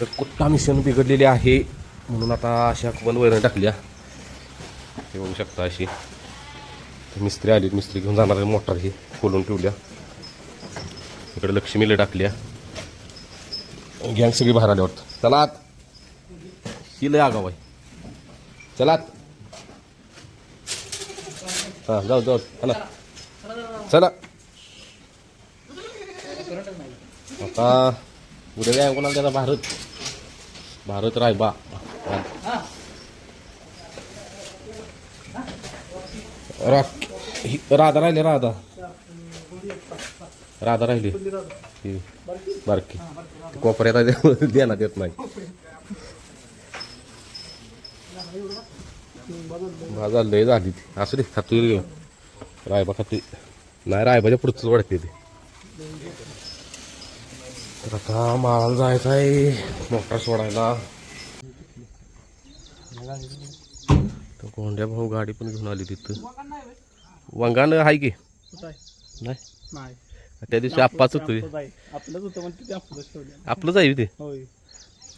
तर कुठला मिशन बिघडलेली आहे. म्हणून आता अशा पण वैरण टाकल्या. हे बघू शकता अशी. मिस्त्री आली मिस्त्री घेऊन जाणार मोटर ही खोलून ठेवल्या. इकडे लक्ष्मीला टाकल्या. गँग सगळी बाहेर आल्यावर वाटतं. चला आत. ही लय आगाव आहे. चला आत. हां जाऊ जाऊ. चला. चला. आता उद्या कोणाला त्याचा भारत. भारत रायबा राधा राहिली राधा. राधा राहिली. ही बारकी. कोपऱ्यात आहे त्यामुळे देण्यात येत नाही. भाजा लय झाली ती. असू दे खातोय रायबा खातोय नाही रायबाच्या पुढचंच वाढते ते. तर आता माळाला जायचं आहे. मोटार सोडायला. तर कोंड्या भाऊ गाडी पण घेऊन आली तिथं. वांगाण आहे की? नाही? नाही. त्या दिवशी आप्पाच होतं आपलंच आहे. ते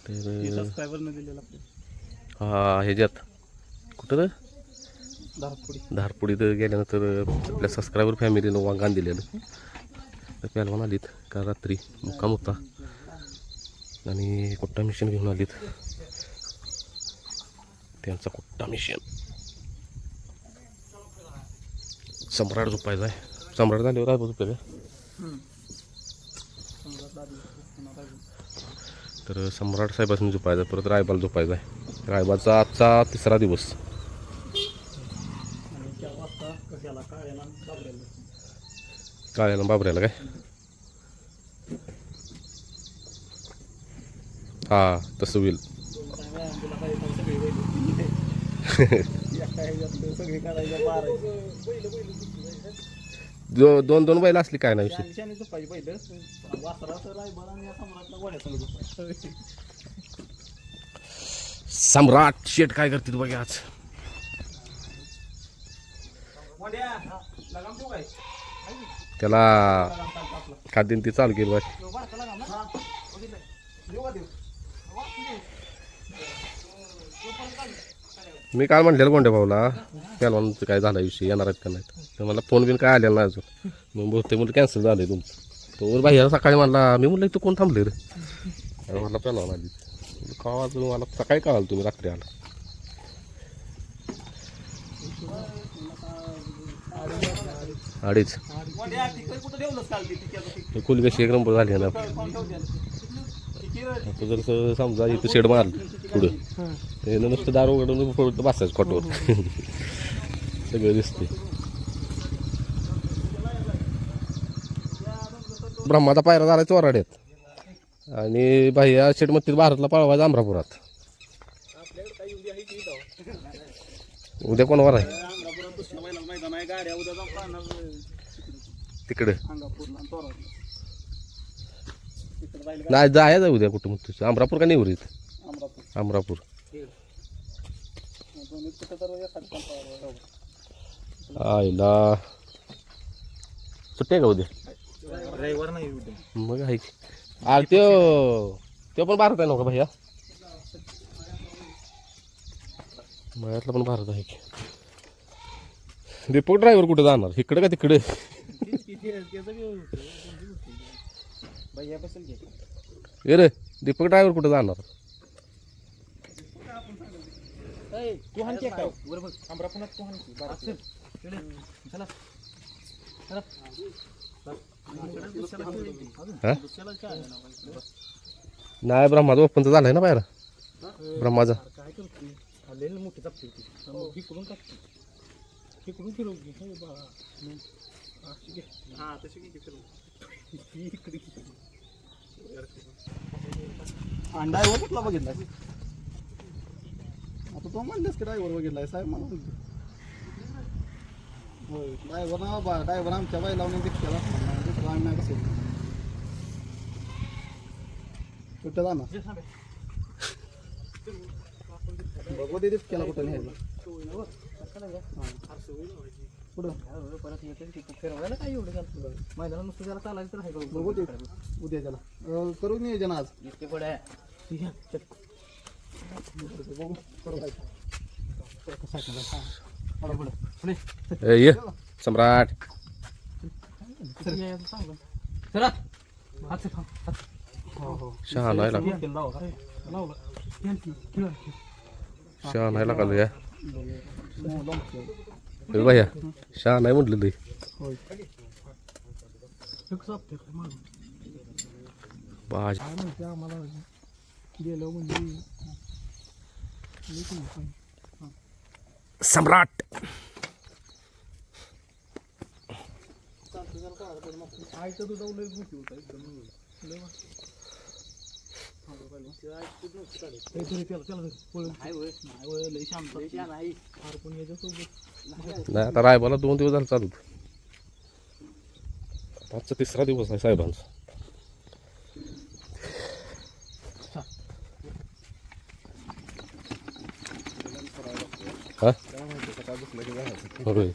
तर हा ह्याच्यात. कुठं रे दारपुडी धारपुडीत गेल्यानंतर आपल्या सबस्क्रायबर फॅमिलीनं वांगाण दिलेलं. तर पहलवान आलीत का रात्री मुक्काम होता. आणि कोट्टा मिशन घेऊन आलीत त्यांचा कुट्टा मिशन सम्राट झोपायचा आहे. सम्राट झाल्यावर आहे पहिले तर सम्राट साहेबांनी झोपायचं परत रायबाला झोपायचा आहे. रायबाचा आजचा तिसरा दिवस आणि चार वाजता कशाला काळ्याला बाबऱ्याला काळ्याला बाबऱ्याला काय हा तसं होईल दो दोन दोन बैल असली काय नाही सम्राट शेट काय करते तू बघा आज त्याला खाद्यन ती चालू केली बघ मी काल म्हटलेलं कोणत्या भाऊला पहलवानचं काय झाला विषय येणार आहेत का नाही तर मला फोन बिन काय आलेला नाही अजून. मग बहुतेक मुलं कॅन्सल झालं तुमचं. तो भाई सकाळी म्हणला मी म्हणलं तू कोण थांबले रे? अरे मला पहलवान आली. म्हणलं, का मला सकाळी कळाल तुम्ही रात्री आला. अडीच कुठं कशी एक नंबर झाली ना आता जर समजा इथं शेड मारलं पुढं ते नुसतं दार उघडून फक्त बसायचं खोटवर. सगळं दिसते ब्रह्माचा पायरा झाला चोराड्यात. आणि बाह्या शेडमध्ये भारतला पळवायचा अमरापुरात उद्या कोणावर आहे? आहे गाड्या उद्या जाऊन पाहणार तिकडे. अंगापूरला आणि तोराला तिकडे जायला नाही जायचं उद्या कुठं मग तुझं अमरापूर का निवरीत अमरापूर. अमरापूर. दोन्ही कुठं तर एखादं पण पाहावं. आईला. सुट्टी आहे का उद्या? रविवार नाही उद्या. मग आहे की. अरे त्यो त्यो पण भारत आहे नव्हता भैया? मळ्यातला पण भारत आहे की. दीपक ड्रायव्हर कुठे जाणार? इकडे का तिकडे? ए रे दीपक ड्रायव्हर कुठे जाणार? नाही ब्रह्माचा ओपनचा झालाय ना बाहेर. ब्रह्माचा. मोठी जापते ती इकडून टाकते इकडून फिरव की हे बा अशी घे हा तशी घे फिरव इकडे आणि ड्रायव्हर कुठला बघितला आता तो म्हणलेस की ड्रायव्हर बघितलाय साहेब मला होय ड्रायव्हर ना बा ड्रायव्हर आमच्या बैलावने दिसला दुसरं आम्ही नाही कसं कुठं जाणार बघू दे केला कुठं न्यायला पुढं. परत एवढं नुसतं त्याला चालायचं तर आहे बघ बघू उद्या आज. आहे करू सम्राट शहा नाही लागला शहा नाही लागला भैया शहा नाही म्हटलं लई सम्राट. आयचं तुझा उलट गोष्टी होता एकदम नाही फार पण नाही आता रायबाला दोन दिवस झाले चालू आजचा तिसरा दिवस आहे साहेबांचा. हा? होय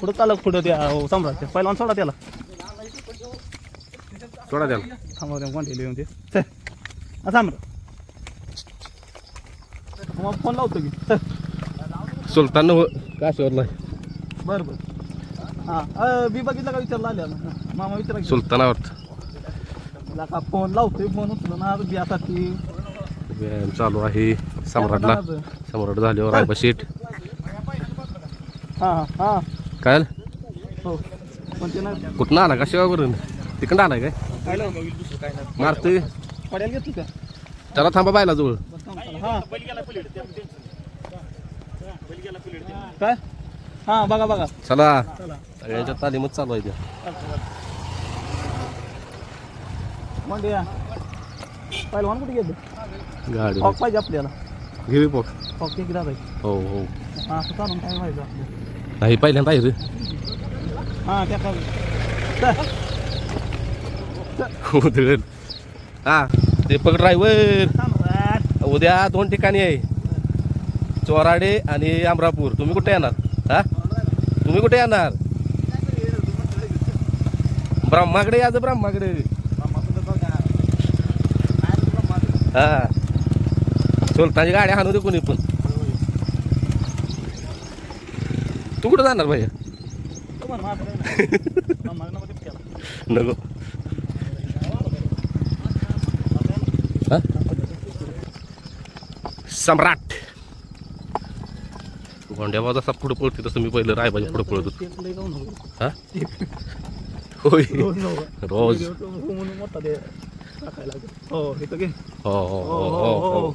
पुढं चालक पुढं त्या सम्राट पहिला सोडा त्याला. सोडा द्याला थांबा त्या कोणते लिहून ते हा, सम्राट मग फोन लावतो की. सुलतान नव काशीवर नाही. बरं बरं. हां मी बघितलं का विचारला आल्या? मामा विचारा की. सुलतानावर. का फोन लावतोय फोन उचलून ना बियासाठी. चालू आहे. सम्राटला. सम्राट झाल्यावर रायबा शेठ हां हां. काय हो. पण ते नाही. आला? का शिवावरून तिकडं आलाय काय? मारतोय? पड्याला घेतली का? त्याला थांबा बायला जवळ. हां. काय? हां बघा बघा. चला. सगळ्यांच्या तालीमच चालू आहे त्या या. पहिलवान कुठे गेले? गाडी. पाहिजे आपल्याला. घेवी पोक हॉक किती दादा हो हो. हां असं चालून काय व्हायचं आपलं नाही पहिल्यांदा आहे रे हां त्या उधळ हा दीपक ड्रायव्हर सम्राट उद्या दोन ठिकाणी आहे चोराडे आणि अमरापूर तुम्ही कुठे येणार हा तुम्ही कुठे येणार ब्रह्माकडे याचं ब्रह्माकडे हा सुलतानची गाडी हाणू दे कोणी पण तू कुठं जाणार भाई नको. सम्राट. गोंड्याबा जसा पुढे पळते तसं मी पहिलं राय पुढे पळत होतो. हा? होय. रोज हो हो हो, हो, हो.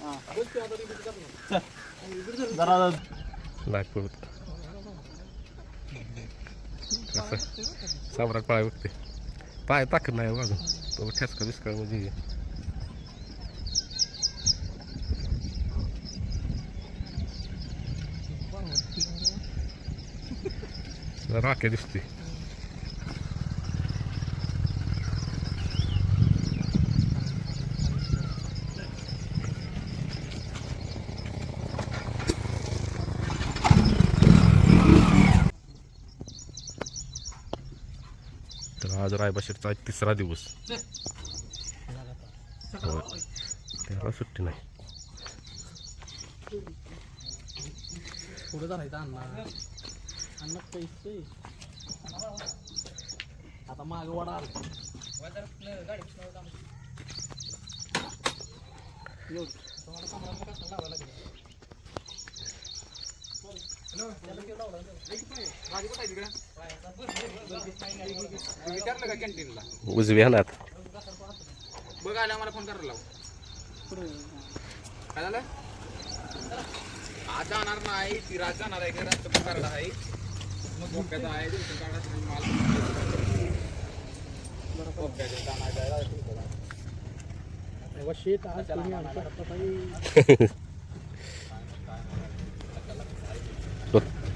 नागपूर. सम्राट पाय बघते. पाय ताकद नाही हो अजून तो ठेचका बिस्का म्हणजे. राखे दिसते. आज रायबाशीरचा तिसरा दिवस होय. त्याला सुट्टी नाही पुढे जायचं अण्णा अण्णा आता माग वडा विचारलं का कॅन्टीनला उजव्या हातात बघ आला मला फोन करायला लाव. काय झालं? आज जाणार नाही ती राज जाणार आहे घरात करणार आहे. मग आहे आणि माल. बोक्याचं जाणार आहे, शेत आज तुम्ही आमच्या हातात आहे.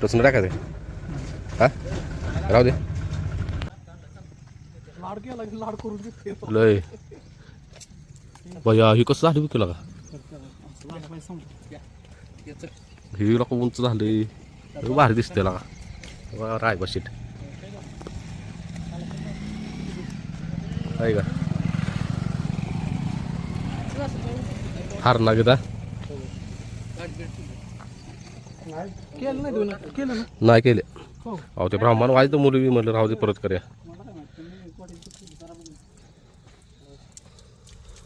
टोचून टाकायचं हा? राहू दे. लय. बया ही कसं झालं विकलं का? लाड पाहिजे समजा याचं ही लोक उंच झाले. भारी दिसते लागा राय बशीट आहे का? हार ना गेदा केलं नाही तुम्ही केलं ना? नाही केले. हो. अहो ते ब्राह्मण व्हायचं मुली बी म्हणलं राहू दे परत करूया.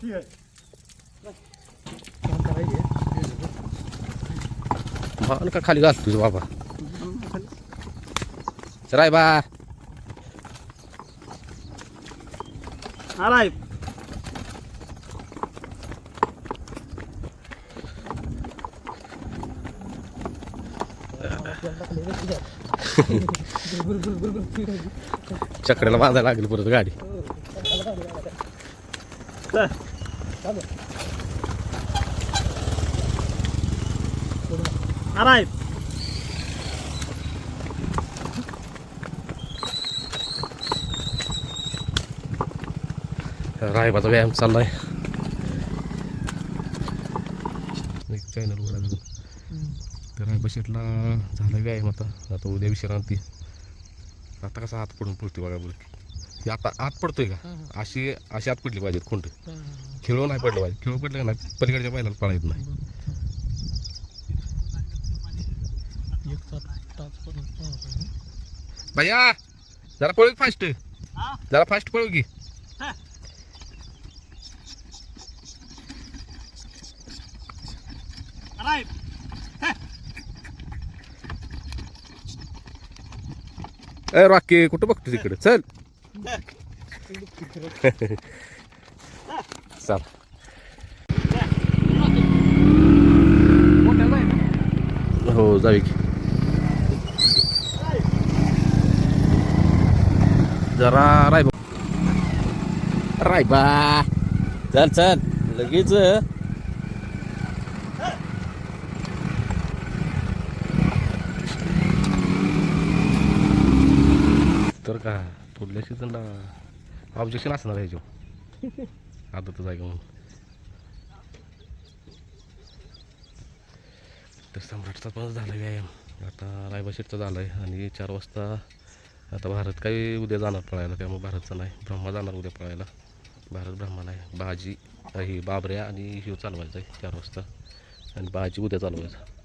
ठीक आहे. काम करायचे. मान का खाली घाल तुझं बाबा. राय बा आलाय चकड्याला बांधायला लागली परत गाडी. आलाय रायबाचा व्यायाम चाललाय एक चॅनल वर अजून तर रायबा शेटला झाला व्यायाम आता. आता उद्या विश्रांती आता कसा हात पडून पडते बघा बरं ती आता आत पडतोय का? अशी अशी आत पडली पाहिजेत कोणतं खेळू नाही पडलं पाहिजे. खेळू पडलं का नाही? पलीकडच्या पळा येत नाही. भैया जरा पळू फास्ट जरा फास्ट पळू की. ए रॉकी कुठं बघतो तिकडे चल. चल. हो जावी की जरा रायबा रायबा चल चल. लगेच का पुढल्या सीझनला ऑब्जेक्शन असणार आहे ह्याच्यावर. आदतच आहे म्हणून. तर सम्राटचा पण झाला व्यायाम. आता रायबाशीटचा झाला आहे आणि चार वाजता आता भारत काही उद्या जाणार पळायला त्यामुळे भारतचा नाही ब्रह्मा जाणार उद्या पळायला. भारत ब्रह्मा नाही बाजी ही बाबऱ्या आणि ह्यो चालवायचा आहे चार वाजता. आणि बाजी उद्या चालवायचा.